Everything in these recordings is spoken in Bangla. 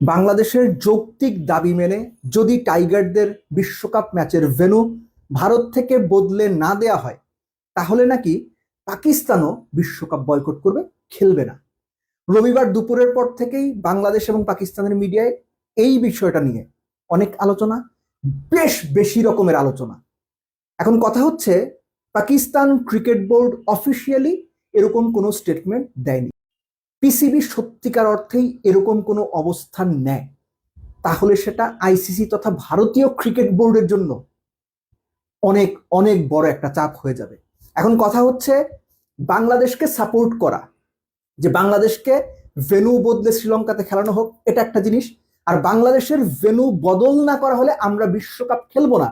বাংলাদেশের যৌক্তিক দাবি মেনে যদি টাইগারদের বিশ্বকাপ ম্যাচের ভেন্যু ভারত থেকে বদলে না দেয়া হয়, তাহলে নাকি পাকিস্তানও বিশ্বকাপ বয়কট করবে, খেলবে না। রবিবার দুপুরের পর থেকেই বাংলাদেশ এবং পাকিস্তানের মিডিয়ায় এই বিষয়টা নিয়ে অনেক আলোচনা, বেশ বেশি রকমের আলোচনা। এখন কথা হচ্ছে, পাকিস্তান ক্রিকেট বোর্ড অফিসিয়ালি এরকম কোনো স্টেটমেন্ট দেয়নি। পিসিবি সত্যিকার অর্থেই এরকম কোনো অবস্থান নেয় তাহলে সেটা আইসিসি তথা ভারতীয় ক্রিকেট বোর্ডের জন্য অনেক অনেক বড় একটা চাপ হয়ে যাবে। এখন কথা হচ্ছে বাংলাদেশকে সাপোর্ট করা, যে বাংলাদেশকে ভেনু বদলে শ্রীলঙ্কাতে খেলানো হোক, এটা একটা জিনিস। আর বাংলাদেশের ভেনু বদল না করা হলে আমরা বিশ্বকাপ খেলব না,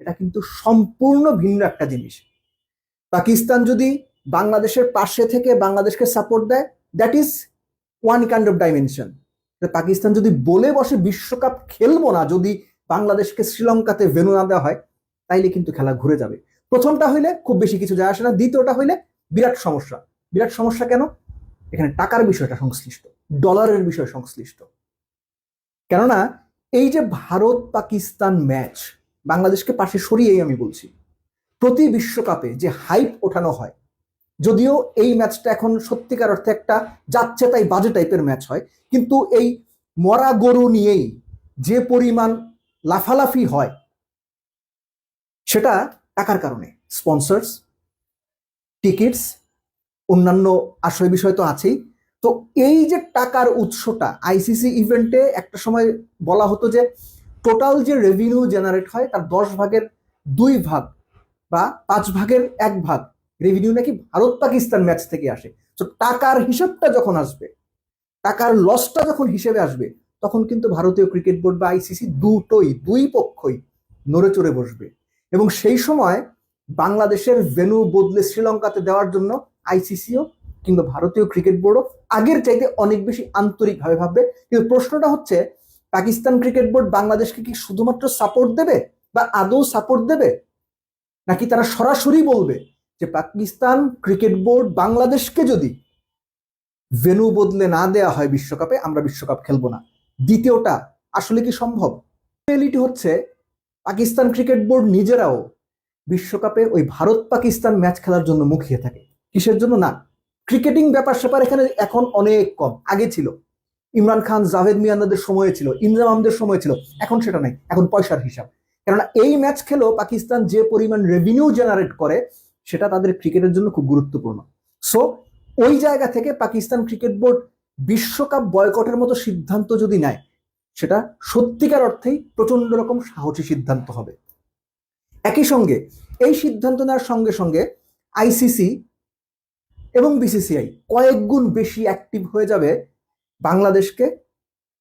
এটা কিন্তু সম্পূর্ণ ভিন্ন একটা জিনিস। পাকিস্তান যদি বাংলাদেশের পাশে থেকে বাংলাদেশকে সাপোর্ট দেয় that is one kind of dimension Pakistan যদি বলে বসে বিশ্বকাপ খেলব না, যদি বাংলাদেশকে শ্রীলঙ্কাতে ভেনু না দেওয়া হয়, তাইলে কিন্তু খেলা ঘুরে যাবে। প্রথমটা হইলে খুব বেশি কিছু যায় আসে না, দ্বিতীয়টা হইলে বিরাট সমস্যা। বিরাট সমস্যা কেন? এখানে টাকার বিষয়টা সংশ্লিষ্ট, ডলারের বিষয় সংশ্লিষ্ট। কেননা, এই যে ভারত পাকিস্তান ম্যাচ বাংলাদেশকে পাশে সরিয়েই আমি বলছি, প্রতি বিশ্বকাপে যে হাইপ ওঠানো হয় যদিও এই ম্যাচটা এখন সত্যিকার অর্থে একটা যাচ্ছে তাই বাজে টাইপের ম্যাচ হয়। কিন্তু এই মরা গরু নিয়েই যে পরিমাণ লাফালাফি হয়, সেটা টাকার কারণে। স্পন্সর্স, টিকিটস, অন্যান্য আশ্রয় বিষয় তো আছেই। তো এই যে টাকার উৎসটা আইসিসি ইভেন্টে একটা সময় বলা হতো যে টোটাল যে রেভিনিউ জেনারেট হয়, তার দশ ভাগের দুই ভাগ বা পাঁচ ভাগের এক ভাগ রেভিনিউ নাকি ভারত পাকিস্তান ম্যাচ থেকে আসে। তো টাকার হিসাবটা যখন আসবে, টাকার লসটা যখন হিসেবে আসবে, তখন কিন্তু ভারতীয় ক্রিকেট বোর্ড বা আইসিসি দুটোই, দুই পক্ষই নড়ে চড়ে বসবে। এবং সেই সময় বাংলাদেশের ভেনু বদলে শ্রীলঙ্কাতে দেওয়ার জন্য আইসিসিও কিংবা ভারতীয় ক্রিকেট বোর্ডও আগের চাইতে অনেক বেশি আন্তরিকভাবে ভাববে। কিন্তু প্রশ্নটা হচ্ছে, পাকিস্তান ক্রিকেট বোর্ড বাংলাদেশকে কি শুধুমাত্র সাপোর্ট দেবে বা আদৌ সাপোর্ট দেবে? নাকি তারা সরাসরি বলবে যে পাকিস্তান ক্রিকেট বোর্ড বাংলাদেশকে যদি ভেনু বদলে না দেয়া হয় বিশ্বকাপে, আমরা বিশ্বকাপ খেলব না। দ্বিতীয়টা, আসলে কি সম্ভব? রিয়েলিটি হচ্ছে, পাকিস্তান ক্রিকেট বোর্ড নিজেরাও বিশ্বকাপে ওই ভারত পাকিস্তান ম্যাচ খেলার জন্য মুখিয়ে থাকে। কিসের জন্য? না ক্রিকেটিং ব্যাপার স্যাপার এখানে এখন অনেক কম। আগে ছিল, ইমরান খান, জাভেদ মিয়ানদের সময় ছিল আহমদের সময় ছিল, এখন সেটা নাই, এখন পয়সার হিসাব। কেননা এই ম্যাচ খেলেও পাকিস্তান যে পরিমাণ রেভিনিউ জেনারেট করে সেটা তাদের ক্রিকেটের জন্য খুব গুরুত্বপূর্ণ। সো ওই জায়গা থেকে পাকিস্তান ক্রিকেট বোর্ড বিশ্বকাপ বয়কটের মতো সিদ্ধান্ত যদি নেয়, সেটা সত্যিকার অর্থেই প্রচণ্ড রকম সাহসী সিদ্ধান্ত হবে। একই সঙ্গে, এই সিদ্ধান্ত নেওয়ার সঙ্গে সঙ্গে আইসিসি এবং বিসিসিআই কয়েক গুণ বেশি অ্যাক্টিভ হয়ে যাবে বাংলাদেশকে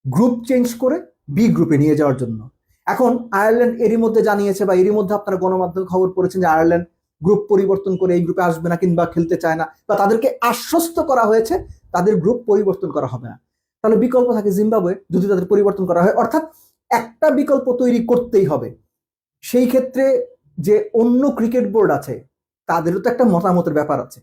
গ্রুপ চেঞ্জ করে বি গ্রুপে নিয়ে যাওয়ার জন্য। এখন আয়ারল্যান্ড এরই মধ্যে জানিয়েছে বা এরই মধ্যে আপনারা গণমাধ্যমে খবর পড়েছেন যে আয়ারল্যান্ড গ্রুপ পরিবর্তন করে এই গ্রুপে আসবে না কিংবা খেলতে চায় না বা তাদেরকে আশ্বস্ত করা হয়েছে, তাদের গ্রুপ পরিবর্তন করা হবে না। তাহলে বিকল্প থাকে জিম্বাবুয়ে, যদি তাদের পরিবর্তন করা হয়। অর্থাৎ একটা বিকল্প তৈরি করতেই হবে। সেই ক্ষেত্রে যে অন্য ক্রিকেট বোর্ড আছে, তাদেরও তো একটা মতামতের ব্যাপার আছে।